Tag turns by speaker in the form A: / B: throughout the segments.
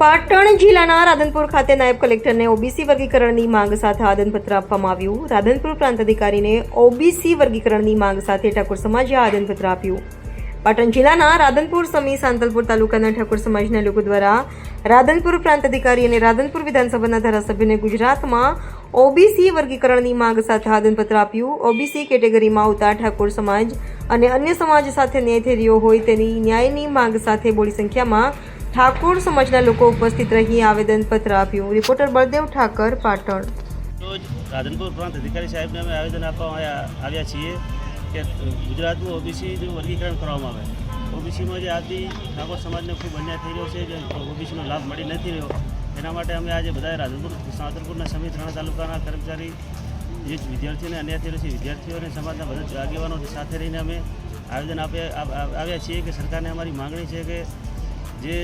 A: પાટણ જિલ્લાના રાધનપુર ખાતે નાયબ કલેક્ટરને ઓબીસી વર્ગીકરણની માંગ સાથે આદનપત્ર આપવામાં આવ્યું. રાધનપુર પ્રાંત અધિકારીને ઓબીસી વર્ગીકરણની માંગ સાથે ઠાકોર સમાજે આદનપત્ર આપ્યું. પાટણ જિલ્લાના રાધનપુર સમી સાંતલપુર તાલુકાના ઠાકોર સમાજના લોકો દ્વારા રાધનપુર પ્રાંત અધિકારી અને રાધનપુર વિધાનસભાના ધારાસભ્યને ગુજરાતમાં ઓબીસી વર્ગીકરણની માંગ સાથે આદનપત્ર આપ્યું. ઓબીસી કેટેગરીમાં આવતા ઠાકોર સમાજ અને અન્ય સમાજ સાથે ન્યાય થઈ હોય તેની ન્યાયની માંગ સાથે બોડી સંખ્યામાં ઠાકોર સમાજના લોકો ઉપસ્થિત રહી આવેદનપત્ર આપ્યું. રિપોર્ટર બળદેવ ઠાકર, પાટણ.
B: રોજ રાધનપુર પ્રાંત અધિકારી સાહેબને અમે આવેદન આપવા આવ્યા છીએ કે ગુજરાતનું ઓબીસીનું વર્ગીકરણ કરવામાં આવે. ઓબીસીમાં જે આદિ ઠાકોર સમાજને ખૂબ અન્યાય થઈ રહ્યો છે, જે ઓબીસીનો લાભ મળી નથી રહ્યો, એના માટે અમે આજે બધા રાધનપુર સાંતરપુરના સમિત ત્રણ તાલુકાના કર્મચારી, જે વિદ્યાર્થીઓને અન્યાય રહ્યો છે, વિદ્યાર્થીઓને સમાજના બધા આગેવાનો સાથે રહીને અમે આવેદન આપે આપ- આપ- આવ્યા છીએ કે સરકારને અમારી માગણી છે કે જે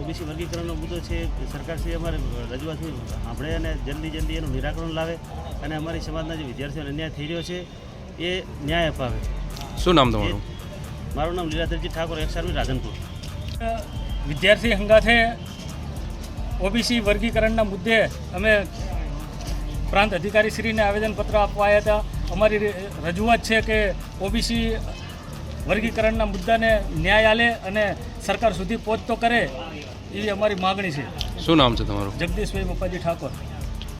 B: ઓબીસી વર્ગીકરણનો મુદ્દો છે એ સરકારશ્રી અમારે રજૂઆત સાંભળે અને જલ્દી જલ્દી એનું નિરાકરણ લાવે અને અમારી સમાજના જે વિદ્યાર્થીઓને અન્યાય થઈ રહ્યો છે એ ન્યાય અપાવે.
C: શું નામ તમારું?
B: મારું નામ લીલાધરજી ઠાકોર એક્સામી રાધનપુર.
D: વિદ્યાર્થી હંગાથે ઓબીસી વર્ગીકરણના મુદ્દે અમે પ્રાંત અધિકારીશ્રીને આવેદનપત્ર આપવા આવ્યા હતા. અમારી રજૂઆત છે કે ઓબીસી વર્ગીકરણના મુદ્દાને ન્યાય આલે અને સરકાર સુધી પહોંચતો કરે એવી અમારી માગણી છે.
C: શું નામ છે તમારું?
D: જગદીશભાઈ મપ્પાજી ઠાકોર.